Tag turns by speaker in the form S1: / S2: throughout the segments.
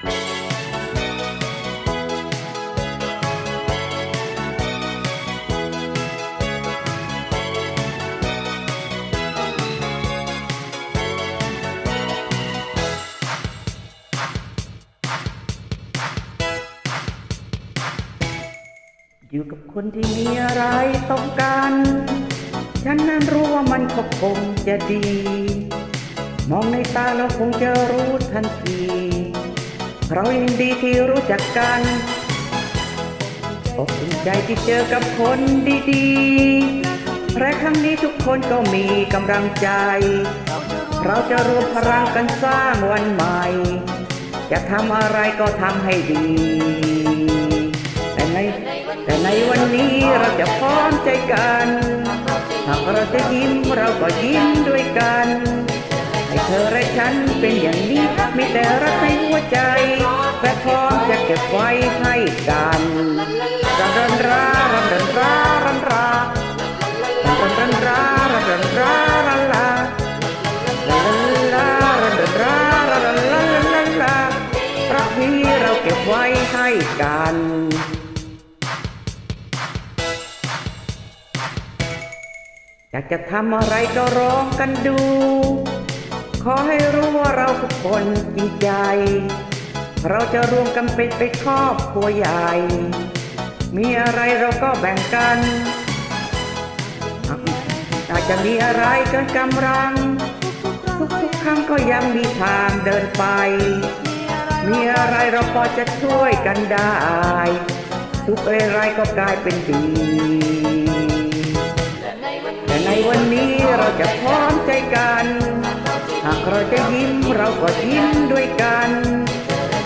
S1: อยู่กับคนที่มีอะไรต้องการ ฉันนั้นรู้ว่ามันก็คงจะดี มองในตาเราคงจะรู้ทันที เรายินดีที่รู้จักกันอบอุ่นใจที่เจอกับคนดีๆและครั้งนี้ทุกคนก็มีกำลังใจ เราจะรวมพลังกันสร้างวันใหม่ จะทำอะไรก็ทำให้ดี แต่ในแต่ในวันนี้เราจะพร้อมใจกัน หากเราจะยิ้มเราก็ยิ้มด้วยกัน ให้เธอและฉันเป็นอย่างนี้มีแต่รักในหัวใจ และพร้อมจะเก็บไว้ให้กันรันรันรารันรันรารันรารันรันรารันรันรารันลารันลารันรันรารันลารันลาลารักนี้เราเก็บไว้ให้กันอยากจะทำอะไรก็ร้องกันดู ขอให้รู้ว่าเราทุกคนจริงใจ เราจะรวมกันเป็นไปครอบครัวใหญ่ มีอะไรเราก็แบ่งกัน อาจจะมีอะไรเกินกำลัง ทุกๆครั้งก็ยังมีทางเดินไป มีอะไรเราพอจะช่วยกันได้ ทุกอะไรก็กลายเป็นดีแต่ในวันนี้เราจะพร้อมใจกัน หากเราจะยิ้มเราก็ยิ้มด้วยกัน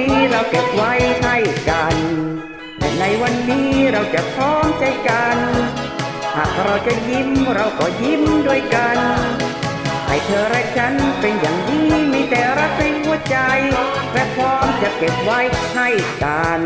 S1: นี้เราเก็บไว้ให้กัน แต่ในวันนี้เราจะพร้อมใจกัน หากเราจะยิ้มเราก็ยิ้มด้วยกัน ให้เธอและฉันเป็นอย่างนี้มีแต่รักในหัวใจ และพร้อมจะเก็บไว้ให้กัน